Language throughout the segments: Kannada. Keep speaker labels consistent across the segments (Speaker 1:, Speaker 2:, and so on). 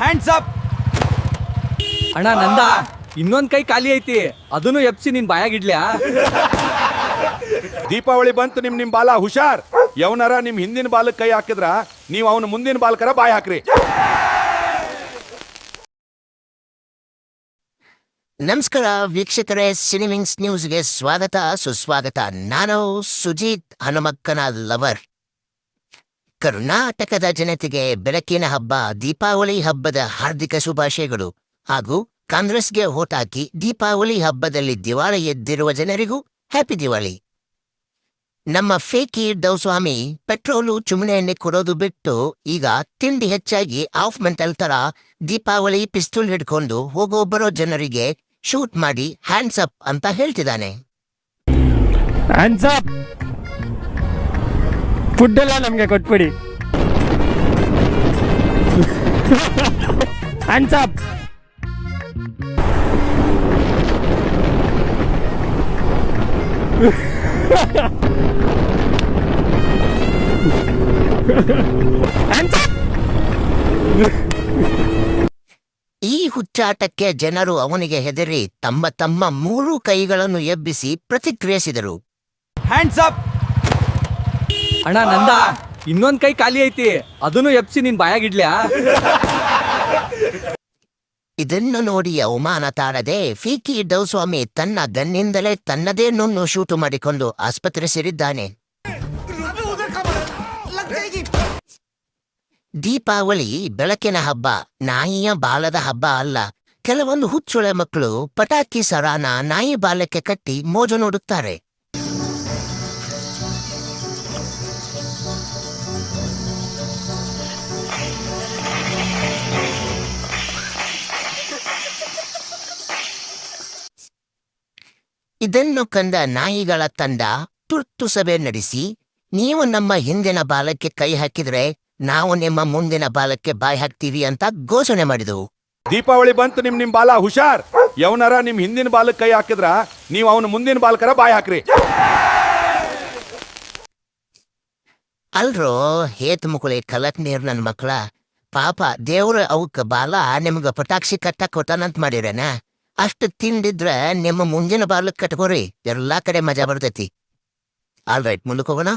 Speaker 1: ಹ್ಯಾಂಡ್ಸ್ ಅಪ್
Speaker 2: ಅಣ್ಣ ನಂದ? ಇನ್ನೊಂದ್ ಕೈ ಖಾಲಿ ಐತಿ. ಅದನ್ನು ಎಪ್ಸಿ ನಿನ್ ಬಾಯಾಗಿಡ್ಲ್ಯಾ
Speaker 3: ದೀಪಾವಳಿ ಬಂತು ನಿಮ್ ನಿಮ್ ಬಾಲ ಹುಷಾರ್ಯವನರ ನಿಮ್ ಹಿಂದಿನ ಬಾಲಕ್ ಕೈ ಹಾಕಿದ್ರ ನೀವು ಅವನ ಮುಂದಿನ ಬಾಲಕರ ಬಾಯಿ ಹಾಕ್ರಿ.
Speaker 4: ನಮಸ್ಕಾರ ವೀಕ್ಷಕರೇ ಸಿನಿಮಿಂಗ್ಸ್ ನ್ಯೂಸ್ಗೆ ಸ್ವಾಗತ ಸುಸ್ವಾಗತ. ನಾನು ಸುಜಿತ್ ಹನುಮಕ್ಕನ ಲವರ್ ಕರ್ನಾಟಕದ ಜನತೆಗೆ ಬೆಳಕಿನ ಹಬ್ಬ, ದೀಪಾವಳಿ ಹಬ್ಬದ ಹಾರ್ದಿಕ ಶುಭಾಶಯಗಳು. ಹಾಗೂ ಕಾಂಗ್ರೆಸ್ಗೆ ವೋಟ್ ಹಾಕಿ ದೀಪಾವಳಿ ಹಬ್ಬದಲ್ಲಿ ದಿವಾಳಿ ಎದ್ದಿರುವ ಜನರಿಗೂ ಹ್ಯಾಪಿ ದಿವಾಳಿ. ನಮ್ಮ ಫೇಕಿ ದೌಸ್ವಾಮಿ ಪೆಟ್ರೋಲು ಎಣ್ಣೆ ಕೊಡೋದು ಬಿಟ್ಟು ಈಗ ತಿಂಡಿ ಹೆಚ್ಚಾಗಿ ಆಫ್ ಮೆಂಟಲ್ ತರ ದೀಪಾವಳಿ ಪಿಸ್ತೂಲ್ ಹಿಡ್ಕೊಂಡು ಹೋಗೋ ಬರೋ ಜನರಿಗೆ ಶೂಟ್ ಮಾಡಿ ಹ್ಯಾಂಡ್ಸ್ ಅಪ್ ಅಂತ ಹೇಳ್ತಿದ್ದಾನೆ.
Speaker 5: ಫುಡ್ ಎಲ್ಲ ನಮಗೆ ಕೊಟ್ಬಿಡಿ. ಹ್ಯಾಂಡ್ಸ್ ಅಪ್
Speaker 4: ಈ ಹುಚ್ಚಾಟಕ್ಕೆ ಜನರು ಅವನಿಗೆ ಹೆದರಿ ತಮ್ಮ ತಮ್ಮ ಮೂರು ಕೈಗಳನ್ನು ಎಬ್ಬಿಸಿ ಪ್ರತಿಕ್ರಿಯಿಸಿದರು.
Speaker 1: ಹ್ಯಾಂಡ್ಸ್ ಅಪ್
Speaker 2: ಅಣ್ಣ, ನಂದ ಇನ್ನೊಂದ್ ಕೈ ಖಾಲಿ ಐತಿ. ಅದನ್ನು ಎಪ್ಸಿ ನಿನ್ ಬಾಯಾಗಿಡ್ಲ್ಯಾ
Speaker 4: ಇದನ್ನು ನೋಡಿ ಅವಮಾನ ತಾಳದೆ ಫೀಕಿ ಸ್ವಾಮಿ ತನ್ನ ಗನ್ನಿಂದಲೇ ತನ್ನದೇ ನುಣ್ಣು ಶೂಟು ಮಾಡಿಕೊಂಡು ಆಸ್ಪತ್ರೆ ಸೇರಿದ್ದಾನೆ. ದೀಪಾವಳಿ ಬೆಳಕಿನ ಹಬ್ಬ, ನಾಯಿಯ ಬಾಲದ ಹಬ್ಬ ಅಲ್ಲ. ಕೆಲವೊಂದು ಹುಚ್ಚುಳೆ ಮಕ್ಕಳು ಪಟಾಕಿ ಸರಾನ ನಾಯಿ ಬಾಲಕ್ಕೆ ಕಟ್ಟಿ ಮೋಜು ನೋಡುತ್ತಾರೆ. ಇದನ್ನು ಕಂದ ನಾಯಿಗಳ ತಂಡ ತುರ್ತು ಸಭೆ ನಡೆಸಿ ನೀವು ನಮ್ಮ ಹಿಂದಿನ ಬಾಲಕ್ಕೆ ಕೈ ಹಾಕಿದ್ರೆ ನಾವು ನಿಮ್ಮ ಮುಂದಿನ ಬಾಲಕ್ಕೆ ಬಾಯಿ ಹಾಕ್ತೀವಿ ಅಂತ ಘೋಷಣೆ ಮಾಡಿದವು
Speaker 3: ದೀಪಾವಳಿ ಬಂತು ನಿಮ್ ನಿಮ್ ಬಾಲ ಹುಷಾರ್. ಯವನರ ನಿಮ್ ಹಿಂದಿನ ಬಾಲಕ್ ಕೈ ಹಾಕಿದ್ರ ನೀವು ಅವನ ಮುಂದಿನ ಬಾಲಕರ ಬಾಯಿ ಹಾಕ್ರಿ.
Speaker 4: ಅಲ್ರೋ ಹೇತ್ ಮುಕುಳಿ ಕಲಕ್ ನೀರ್ ನನ್ ಮಕ್ಕಳ ಪಾಪ ದೇವ್ರ ಅವಕ್ ಬಾಲ ನಿಮ್ಗ ಪಟಾಕ್ಷಿ ಕಟ್ಟಕ್ ಕೊಟ್ಟಾನಂತ ಮಾಡಿರೇನ? ಅಷ್ಟು ತಿಂದಿದ್ರೆ ನಿಮ್ಮ ಮುಂದಿನ ಬಾಲಕ್ ಕಟ್ಕೋರಿ. ಎಲ್ಲಾ ಕಡೆ ಮಜಾ ಬರ್ತೈತಿ. ಆಲ್ ರೈಟ್ ಮುಂದಕ್ಕೆ ಹೋಗೋಣ.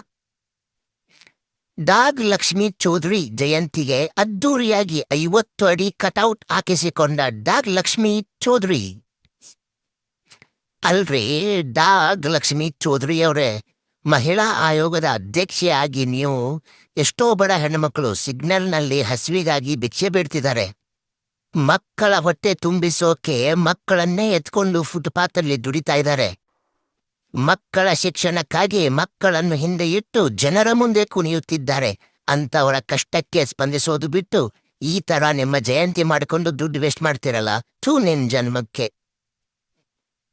Speaker 4: ಡಾಗ್ ಲಕ್ಷ್ಮಿ ಚೌಧರಿ ಜಯಂತಿಗೆ ಅದ್ದೂರಿಯಾಗಿ ಐವತ್ತು ಅಡಿ ಕಟೌಟ್ ಹಾಕಿಸಿಕೊಂಡ ಡಾಗ್ ಲಕ್ಷ್ಮಿ ಚೌಧರಿ. ಅಲ್ರಿ, ಡಾಗ್ ಲಕ್ಷ್ಮಿ ಚೌಧರಿ ಅವರೇ, ಮಹಿಳಾ ಆಯೋಗದ ಅಧ್ಯಕ್ಷೆಯಾಗಿ ನೀವು ಎಷ್ಟೋ ಬಡ ಹೆಣ್ಣುಮಕ್ಕಳು ಸಿಗ್ನಲ್ನಲ್ಲಿ ಹಸಿವಿಗಾಗಿ ಭಿಕ್ಷೆ ಬೇಡ್ತಿದ್ದಾರೆ ಮಕ್ಕಳ ಹೊಟ್ಟೆ ತುಂಬಿಸೋಕೆ ಮಕ್ಕಳನ್ನೇ ಎತ್ಕೊಂಡು ಫುಟ್ಪಾತಲ್ಲಿ ದುಡಿತಾ ಇದ್ದಾರೆ. ಮಕ್ಕಳ ಶಿಕ್ಷಣಕ್ಕಾಗಿ ಮಕ್ಕಳನ್ನು ಹಿಂದೆ ಇಟ್ಟು ಜನರ ಮುಂದೆ ಕುಣಿಯುತ್ತಿದ್ದಾರೆ. ಅಂತವರ ಕಷ್ಟಕ್ಕೆ ಸ್ಪಂದಿಸೋದು ಬಿಟ್ಟು ಈ ತರ ನಿಮ್ಮ ಜಯಂತಿ ಮಾಡಿಕೊಂಡು ದುಡ್ಡು ವೇಸ್ಟ್ ಮಾಡ್ತಿರಲ್ಲ? ಥೂ ನಿನ್ ಜನ್ಮಕ್ಕೆ.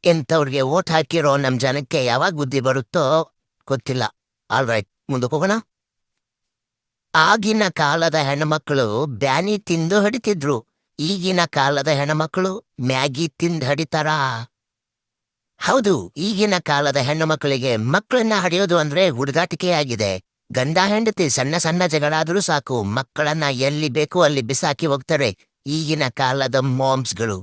Speaker 4: ಎಂಥವ್ರಿಗೆ ಓಟ್ ಹಾಕಿರೋ ನಮ್ಮ ಜನಕ್ಕೆ ಯಾವಾಗ ಬುದ್ಧಿ ಬರುತ್ತೋ ಗೊತ್ತಿಲ್ಲ. ಆಲ್ ರೈಟ್, ಮುಂದಕ್ಕೆ ಹೋಗೋಣ. ಆಗಿನ ಕಾಲದ ಹೆಣ್ಮಕ್ಳು ಬ್ಯಾನಿ ತಿಂದು ಹಡಿತಿದ್ರು. ಈಗಿನ ಕಾಲದ ಹೆಣ್ಣುಮಕ್ಕಳು ಮ್ಯಾಗಿ ತಿಂದು ಹಡಿತಾರಾ? ಹೌದು, ಈಗಿನ ಕಾಲದ ಹೆಣ್ಣು ಮಕ್ಕಳಿಗೆ ಮಕ್ಕಳನ್ನ ಹಡಿಯೋದು ಅಂದ್ರೆ ಹುಡುಗಾಟಿಕೆಯಾಗಿದೆ ಗಂಡ ಹೆಂಡತಿ ಸಣ್ಣ ಸಣ್ಣ ಜಗಳಾದ್ರೂ ಸಾಕು, ಮಕ್ಕಳನ್ನ ಎಲ್ಲಿ ಬೇಕೋ ಅಲ್ಲಿ ಬಿಸಾಕಿ ಹೋಗ್ತಾರೆ ಈಗಿನ ಕಾಲದ ಮಾಮ್ಸ್ಗಳು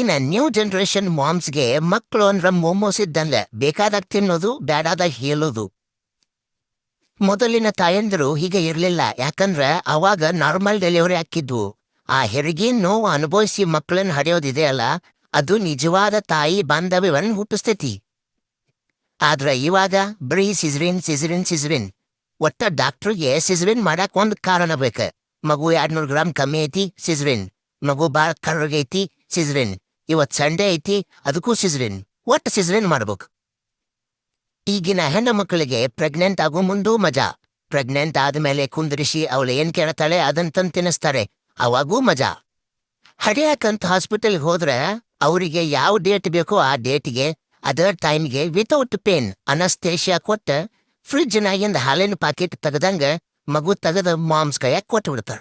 Speaker 4: ಈಗಿನ ನ್ಯೂ ಜನರೇಷನ್ ಮಾಮ್ಸ್ಗೆ ಮಕ್ಕಳು ಅಂದ್ರೆ ಮೋಮೋಸ್ ಇದ್ದಂಗೆ ಬೇಕಾದಾಗ ತಿನ್ನೋದು ಬೇಡಾದಾಗ ಹೇಳೋದು. ಮೊದಲಿನ ತಾಯಂದಿರು ಹೀಗೆ ಇರಲಿಲ್ಲ, ಯಾಕಂದ್ರೆ ಅವಾಗ ನಾರ್ಮಲ್ ಡೆಲಿವರಿ ಹಾಕಿದ್ವು. ಆ ಹೆರಿಗೆ ನೋವು ಅನುಭವಿಸಿ ಮಕ್ಕಳನ್ನ ಹಡೆಯೋದಿದೆಯಲ್ಲ ಅದು ನಿಜವಾದ ತಾಯಿ ಬಾಂಧವ್ಯವನ್ನು ಹುಟ್ಟಿಸ್ತೈತಿ. ಆದ್ರೆ ಇವಾಗ ಬರೀ ಸಿಜ್ರಿನ್ ಸಿಜ್ರಿನ್ ಸಿಜ್ರಿನ್ ಒಟ್ಟ ಡಾಕ್ಟ್ರಿಗೆ ಸಿಜ್ರಿನ್ ಮಾಡಕ್ ಒಂದ್ ಕಾರಣ ಬೇಕು. ಮಗು ಎರಡ್ನೂರು ಗ್ರಾಮ್ ಕಮ್ಮಿ ಐತಿ ಸಿಜ್ರಿನ್ ಮಗು ಬಾಳ್ ಕರ್ರಗೈತಿ ಸಿಜ್ರಿನ್ ಇವತ್ ಸಂಡೆ ಐತಿ, ಅದಕ್ಕೂ ಸಿಜ್ರಿನ್ ಒಟ್ಟ ಸಿಜರಿನ್ ಮಾಡ್ಬೇಕು. ಈಗಿನ ಹೆಣ್ಣು ಮಕ್ಕಳಿಗೆ ಪ್ರೆಗ್ನೆಂಟ್ ಆಗೋ ಮುಂದೂ ಮಜಾ. ಪ್ರೆಗ್ನೆಂಟ್ ಆದಮೇಲೆ ಕುಂದ್ರಿಸಿ ಅವಳು ಏನ್ ಕೇಳ್ತಾಳೆ ಅದನ್ ತಂದ್ ತಿನ್ನಿಸ್ತಾರೆ. ಅವಾಗೂ ಮಜಾ. ಹಡಿಯಾಕಂತ ಹಾಸ್ಪಿಟಲ್ಗೆ ಹೋದ್ರೆ ಅವರಿಗೆ ಯಾವ ಡೇಟ್ ಬೇಕೋ ಆ ಡೇಟ್ಗೆ ಅದರ್ ಟೈಮ್ಗೆ ವಿತೌಟ್ ಪೇನ್ ಅನಸ್ತೇಷಿಯಾ ಕೊಟ್ಟ ಫ್ರಿಡ್ಜ್ನಾಗಿಂದ ಹಾಲಿನ ಪಾಕೆಟ್ ತೆಗೆದಂಗೆ ಮಗು ತೆಗೆದ ಮಾಮ್ಸ್ ಕೈಯಾಗ ಕೊಟ್ಟು ಬಿಡ್ತಾರ.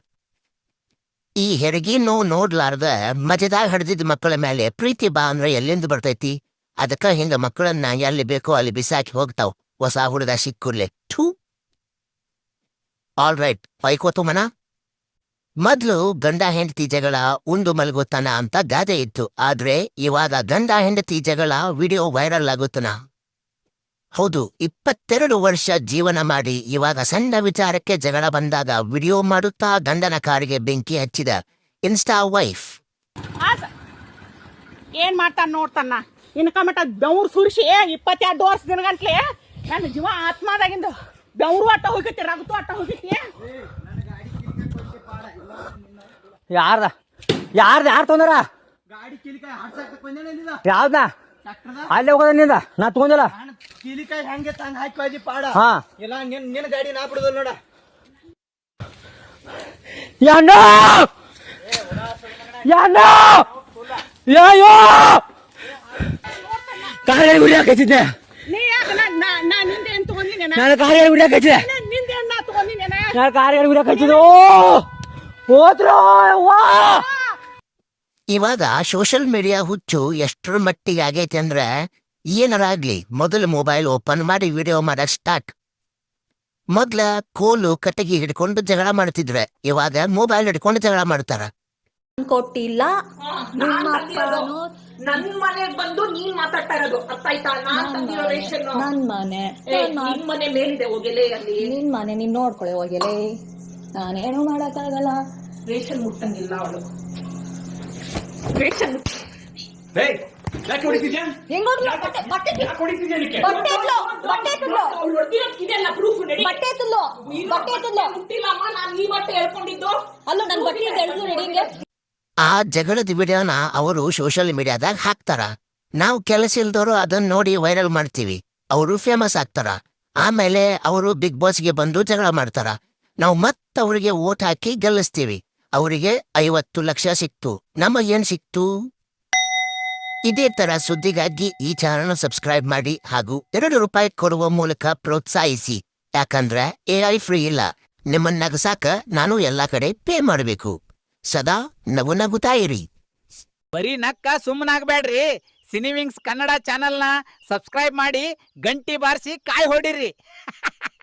Speaker 4: ಈ ಹೆರಿಗೆ ನೋವು ನೋಡ್ಲಾರ್ದ ಮಜದಾಗ ಹಡ್ದಿದ್ದ ಮಕ್ಕಳ ಮೇಲೆ ಪ್ರೀತಿ ಅಂದ್ರೆ ಎಲ್ಲಿಂದ ಬರ್ತೈತಿ? ಅದಕ್ಕ ಹಿಂಗ ಮಕ್ಕಳನ್ನ ಎಲ್ಲಿ ಬೇಕೋ ಅಲ್ಲಿ ಬಿಸಾಕಿ ಹೋಗ್ತಾವ್. ಹೊಸ ಹುಡುಗ ಸಿಕ್ಕುರ್ಲೆ. ಠೂ ಆಲ್ ರೈಟ್ ಪೈಕೋತು ಮನ. ಮೊದ್ಲು ಗಂಡ ಹೆಂಡತಿ ಜಗಳ ಉಂಡು ಮಲಗುತ್ತಾನ ಅಂತ ಗಾದೆ ಇತ್ತು. ಆದ್ರೆ ಇವಾಗ ಗಂಡ ಹೆಂಡತಿ ಜಗಳ ವಿಡಿಯೋ ವೈರಲ್ ಆಗುತ್ತನ. ಹೌದು ಇಪ್ಪತ್ತೆರಡು ವರ್ಷ ಜೀವನ ಮಾಡಿ ಇವಾಗ ಸಣ್ಣ ವಿಚಾರಕ್ಕೆ ಜಗಳ ಬಂದಾಗ ವಿಡಿಯೋ ಮಾಡುತ್ತಾ ಗಂಡನ ಕಾರಿಗೆ ಬೆಂಕಿ ಹಚ್ಚಿದ ಇನ್ಸ್ಟಾ ವೈಫ್.
Speaker 1: ಏನ್ ಮಾಡ್ತಾನ ನೋಡ್ತಾನ? ಇನ್ಕಮಟ ಬೆವ್ರು ಸುರಿಸಿ ಇಪ್ಪತ್ತೆರಡು ವರ್ಷ ದಿನಗಂಟ್ಲೆ ನನ್ನ ಜೀವ ಆತ್ಮದಾಗಿಂದ ಬೆವ್ರು ಅಟ್ಟ ಹೋಗಿತಿ ರಗತು ಅಟ್ಟ ಹೋಗಿತಿ.
Speaker 5: ಯಾರ್ದ? ಯಾರ್ದ? ಯಾರು ತೊಂದರ? ಯಾವ್ದ? ಅಲ್ಲಿ ಹೋಗೋದ ನಿಂದ? ನಾ ತಗೊಂದಿಲ್ಲ
Speaker 6: ಕೀಲಿಕಾಯಿ ಹೆಂಗೆ ತಂಗ ಹಾಕಿ ಪಾಡ.
Speaker 5: ಹಾ.
Speaker 6: ಇಲ್ಲ ನಿನ್ ನಿನ್ ಗಾಡಿ ನಾ ಬಿಡುದಿಲ್ಲ ನೋಡ.
Speaker 5: ಯಾನ ಯಾನ ಯಾಯೋ!
Speaker 1: ನಿಂದೆ ಏನ್ ತಗೊಂಡಿನಿ
Speaker 5: ನಾನು ಗುಡಿಯಾಕ ಹಚ್ಚಿದೆ
Speaker 1: ನಾ ತಗೊಂಡಿನಿ
Speaker 5: ನಾನು ಕಾರಲ್ಲಿ ಗುಡಿಯಾಕ ಹಚ್ಚಿದ್ದು ಹೋದ್ರು ವಾ
Speaker 4: ಇವಾಗ ಸೋಷಿಯಲ್ ಮೀಡಿಯಾ ಹುಚ್ಚು ಎಷ್ಟರ ಮಟ್ಟಿಗೆ ಆಗೈತೆ ಅಂದ್ರೆ ಏನಾರಾಗ್ಲಿ ಮೊದಲು ಮೊಬೈಲ್ ಓಪನ್ ಮಾಡಿ ವಿಡಿಯೋ ಮಾಡಕ್ ಸ್ಟಾರ್ಟ್ ಮೊದ್ಲ ಕೋಲು ಕಟ್ಟಿಗೆ ಹಿಡ್ಕೊಂಡು ಜಗಳ ಮಾಡ್ತಿದ್ರೆ. ಇವಾಗ ಮೊಬೈಲ್ ಹಿಡ್ಕೊಂಡು ಜಗಳ ಮಾಡ್ತಾರ.
Speaker 7: ಕೊಟ್ಟಿಲ್ಲ ನಿಮ್ಮ ಅಪ್ಪನು
Speaker 1: ನನ್ ಮನೆಗ್ ಬಂದು ನೀನ್ ಮಾತಾಡ್ತಾ ಇರೋದು. ಅರ್ಥ ಆಯ್ತಾ? ನಾನ್ ತಂದಿರೋ ರೇಷನ್.
Speaker 7: ನನ್ ಮನೆ.
Speaker 1: ನಿಮ್ ಮನೆ ಮೇಲಿದೆ ಹೋಗೆಲೆ ಅಲ್ಲಿ?
Speaker 7: ನಿನ್ ಮನೆ ನೀನ್ ನೋಡ್ಕೊಳ್ಳಿ ಹೋಗಿಲೆ. ನಾನೇನು ಮಾಡಕ್ಕಾಗಲ್ಲ.
Speaker 1: ರೇಷನ್ ಮುಟ್ಟಂಗಿಲ್ಲ ಅವಳು. ರೇಷನ್
Speaker 7: ಹೆಂಗ್ ಹೋಗ್ಲಿ? ಬಟ್ಟೆ- ಬಟ್ಟೆ ತಿ- ಬಟ್ಟೆ ಎತ್ಲು, ಬಟ್ಟೆ ಎತ್ಲು,
Speaker 1: ಇದೆಲ್ಲ ಪ್ರೂಫ್ ನಡಿ
Speaker 7: ಬಟ್ಟೆ ಎತ್ತಲು ಬಟ್ಟೆ ಎತ್ತಲು
Speaker 1: ಮುಟ್ಟಿಲ್ಲಮ್ಮ ನಾನ್ ಈ ಬಟ್ಟೆ ಹೇಳ್ಕೊಂಡಿದ್ದು
Speaker 7: ಅಲ್ಲೂ ನನ್ ಬಟ್ಟೆ ಎಳ್ದು ನಡಿಂಗೆ
Speaker 4: ಆ ಜಗಳದ ವಿಡಿಯೋನ ಅವರು ಸೋಷಿಯಲ್ ಮೀಡಿಯಾದಾಗ ಹಾಕ್ತಾರ. ನಾವು ಕೆಲಸ ಇಲ್ದವರು ಅದನ್ನ ನೋಡಿ ವೈರಲ್ ಮಾಡ್ತೀವಿ. ಅವರು ಫೇಮಸ್ ಆಗ್ತಾರ. ಆಮೇಲೆ ಅವರು ಬಿಗ್ ಬಾಸ್ಗೆ ಬಂದು ಜಗಳ ಮಾಡ್ತಾರ. ನಾವು ಮತ್ತೆ ಅವರಿಗೆ ಓಟ್ ಹಾಕಿ ಗೆಲ್ಲಿಸ್ತೀವಿ. ಅವರಿಗೆ ಐವತ್ತು ಲಕ್ಷ ಸಿಕ್ತು. ನಮಗೇನ್ ಸಿಕ್ತು? ಇದೇ ತರ ಸುದ್ದಿಗಾಗಿ ಈ ಚಾನಲ್ ಸಬ್ಸ್ಕ್ರೈಬ್ ಮಾಡಿ ಹಾಗೂ ಎರಡು ರೂಪಾಯಿ ಕೊಡುವ ಮೂಲಕ ಪ್ರೋತ್ಸಾಹಿಸಿ. ಯಾಕಂದ್ರೆ ಎ ಐ ಫ್ರೀ ಇಲ್ಲ. ನಿಮ್ಮನ್ನ ನಗಸಾಕ ನಾನು ಎಲ್ಲಾ ಕಡೆ ಪೇ ಮಾಡಬೇಕು. ಸದಾ ನಗು ನಗುತ್ತಾ ಇರಿ.
Speaker 8: ಬರೀ ನಕ್ಕ ಸುಮ್ಮನಾಗಬೇಡ್ರಿ ಸಿನಿವಿಂಗ್ಸ್ ಕನ್ನಡ ಚಾನೆಲ್ನ ಸಬ್ಸ್ಕ್ರೈಬ್ ಮಾಡಿ ಗಂಟಿ ಬಾರಿಸಿ ಕಾಯಿ ಹೊಡಿರಿ.